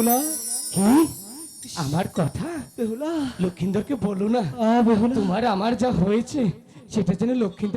বেহুলা। কি আমার কথা? বেহুলা। লক্ষিন্দরকে বলো না। বেহুলা। তোমার আমার যা হয়েছে সেটা যেন লক্ষিন্দর